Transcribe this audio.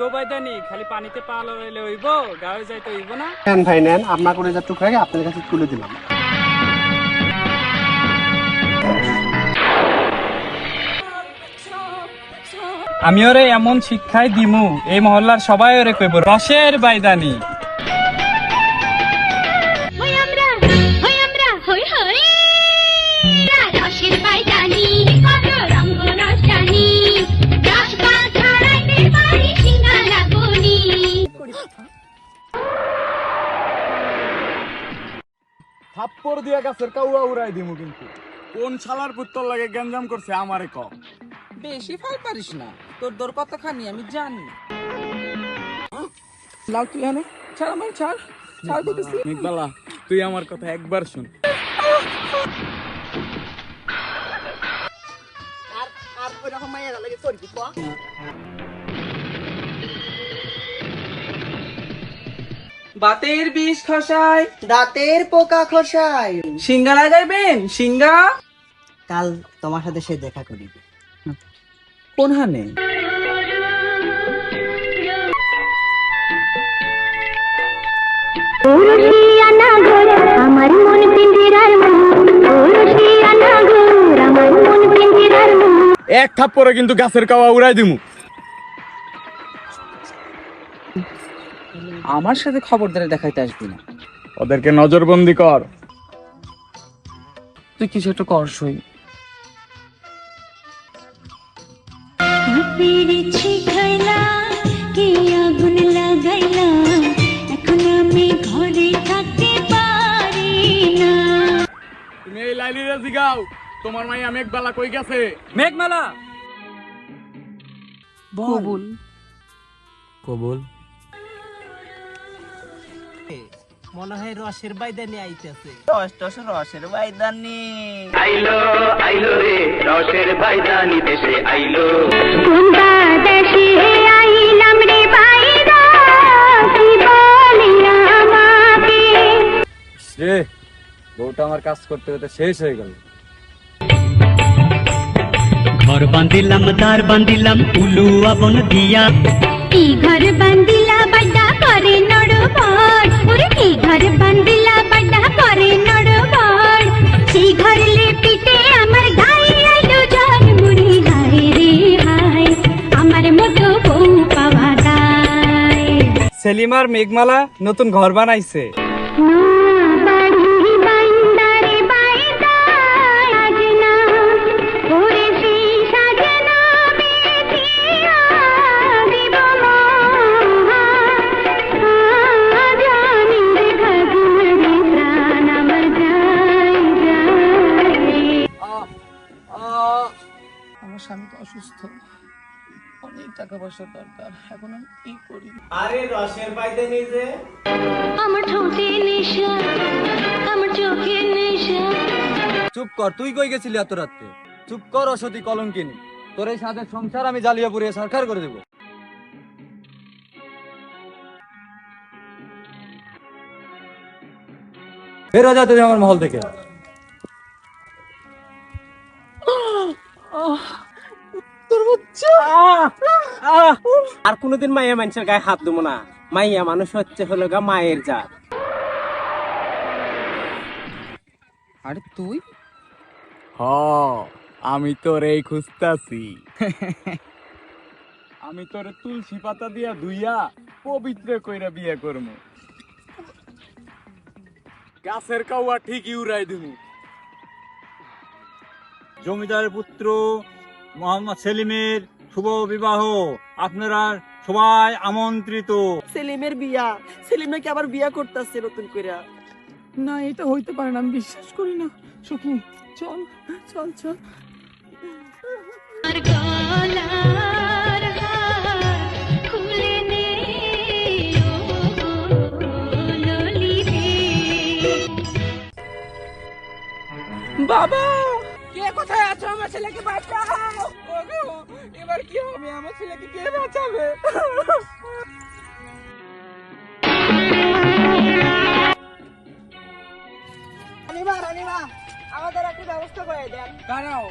গো খালি পানিতে পা লড়াইলে হইব গায়ে যাইতে হইব না? নেন ভাই নেন আপনার করে যা টুকরাকে আপনার কাছে তুলে দিলাম। আমি ওরে এমন শিক্ষায় দিমু এই মহল্লার সবাই ওরে কইব রসের বাইদানি থাপ্পড় দিয়া গাছের কাউয়া উড়াই দিমু কিন্তু। কোন শালার পুত্তর লাগে গ্যাঞ্জাম করছে আমারে ক? বেশি ফাল পারিস না। তোর দর কতখানি আমি জানি। লাল তুই আনে ছাড় আমার ছাড়। ছাড় দিতেছি। মেঘবালা তুই আমার কথা একবার শুন। বাতের বিষ খসায়। দাঁতের পোকা খসায়। সিঙ্গা লাগাইবেন সিঙ্গা কাল তোমার সাথে সে দেখা করিবে। কোন হানে আমার মন পিঞ্জিরার আমার মন পিঞ্জিরার এক থাপ্পড়ে কিন্তু গাছের কাওয়া উড়াই দিমু। আমার সাথে খবরদারে দেখাইতে আসবি না। ওদেরকে নজরবন্দি কর। তুই কিছু একটা করসই পেরেছি খাইলা কে আগুন লাগাইলা এখন আমি ঘরে থাকতে পারি না। তুমি এই লাইলিরে জিগাও তোমার মাইয়া মেঘবালা কই গেছে? মেঘমালা! কবুল। কবুল? মনে হয় রসের বাইদানি আইতেছে। রস টস রসের বাইদানি। দেশে আইলাম রে বাইরা কি বলি আমাকে? রে বউটা আমার কাজ করতে করতে শেষ হয়ে গেল। ঘর বান্ধিলাম তার বান্ধিলাম উলু আবন দিয়া। কি ঘর বান্দিলা বড়া করে নড়বড় ওরে কি ঘর বান্দিলা বড়া করে নড়বড় সেই ঘর লে পিটে আমার গায়ে আইলো জ্বর মুড়ি রে আমার মতো বউ পাওয়া যায় সেলিমার মেঘমালা নতুন ঘর বানাইছে অনেক টাকা পয়সার দরকার। এখন আমি কি করি? আমার ঠোঁটে নেশা আমার চোখে নেশা। চুপ কর তুই কই গেছিলি এত রাত্রে? চুপ কর অসতি কলঙ্কিনী। তোর এই সাথে সংসার আমি জ্বালিয়ে পুড়িয়ে সরকার করে দেবো। বের হয়ে যা আমার মহল থেকে আর কোনোদিন মাইয়া মানুষের গায়ে হাত দেবো না। মাইয়া মানুষ হচ্ছে হলো গা মায়ের জাত। আরে তুই? হ আমি তোর এই খুঁজতাছি। আমি তোর তুলসী পাতা দিয়া ধুইয়া পবিত্র কইরা বিয়ে করমু। গাছের কাউয়া ঠিকই উড়াই দিমু। জমিদারের পুত্র মোহাম্মদ সেলিমের শুভ বিবাহ। আপনারা সবাই আমন্ত্রিত। সেলিমের বিয়া। সেলিম নাকি আবার বিয়া করতেছে নতুন করে না এটা হইতে পারে না আমি বিশ্বাস করি না। সখী চল চল চল। বাবা! কে কোথায় আছো? আমার ছেলেকে বাঁচাও। এবার কি হবে? আমার ছেলেকে কে বাঁচাবে? আমাদের একটা ব্যবস্থা করে দেন। দাঁড়াও।